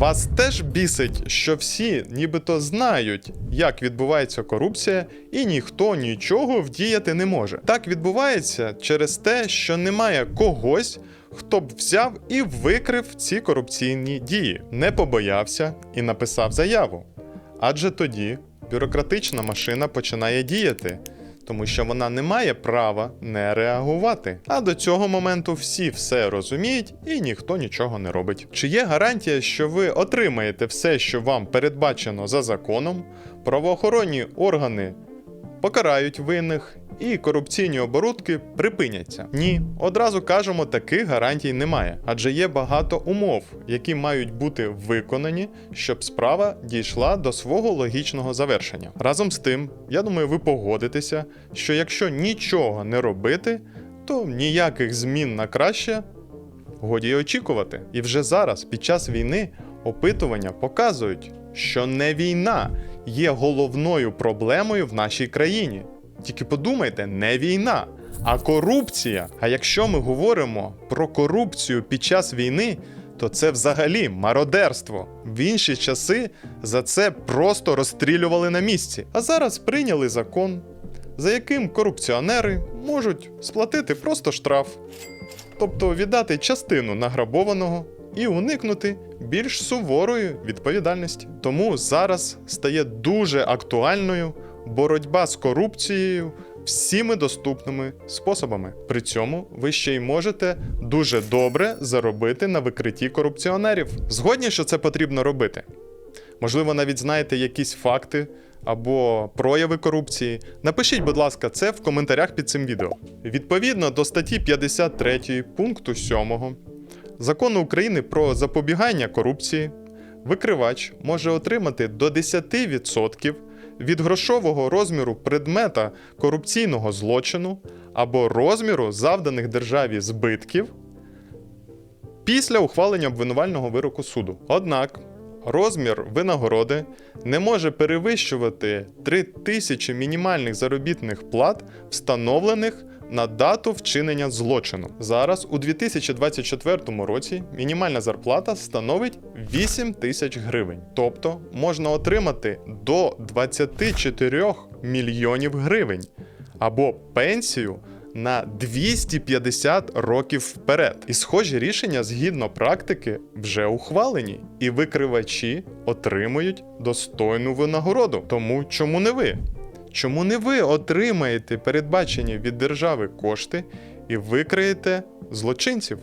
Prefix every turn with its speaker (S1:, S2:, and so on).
S1: Вас теж бісить, що всі нібито знають, як відбувається корупція, і ніхто нічого вдіяти не може. Так відбувається через те, що немає когось, хто б взяв і викрив ці корупційні дії, не побоявся і написав заяву. Адже тоді бюрократична машина починає діяти, тому що вона не має права не реагувати. А до цього моменту всі все розуміють і ніхто нічого не робить. Чи є гарантія, що ви отримаєте все, що вам передбачено за законом, правоохоронні органи покарають винних і корупційні оборудки припиняться. Ні, одразу кажемо, таких гарантій немає, адже є багато умов, які мають бути виконані, щоб справа дійшла до свого логічного завершення. Разом з тим, я думаю, ви погодитеся, що якщо нічого не робити, то ніяких змін на краще годі й очікувати. І вже зараз, під час війни, опитування показують, що не війна є головною проблемою в нашій країні. Тільки подумайте, не війна, а корупція. А якщо ми говоримо про корупцію під час війни, то це взагалі мародерство. В інші часи за це просто розстрілювали на місці. А зараз прийняли закон, за яким корупціонери можуть сплатити просто штраф тобто віддати частину награбованого і уникнути більш суворої відповідальності. Тому зараз стає дуже актуальною боротьба з корупцією всіми доступними способами. При цьому ви ще й можете дуже добре заробити на викритті корупціонерів. Згодні, що це потрібно робити. Можливо, навіть знаєте якісь факти або прояви корупції. Напишіть, будь ласка, це в коментарях під цим відео. Відповідно до статті 53 пункту 7 Закону України про запобігання корупції, викривач може отримати до 10% від грошового розміру предмета корупційного злочину або розміру завданих державі збитків після ухвалення обвинувального вироку суду. Однак розмір винагороди не може перевищувати 3 тисячі мінімальних заробітних плат, встановлених на дату вчинення злочину. Зараз у 2024 році мінімальна зарплата становить 8 тисяч гривень. Тобто можна отримати до 24 мільйонів гривень або пенсію на 250 років вперед. І схожі рішення згідно практики вже ухвалені, і викривачі отримують достойну винагороду. Тому чому не ви? Чому не ви отримаєте передбачені від держави кошти і викриєте злочинців?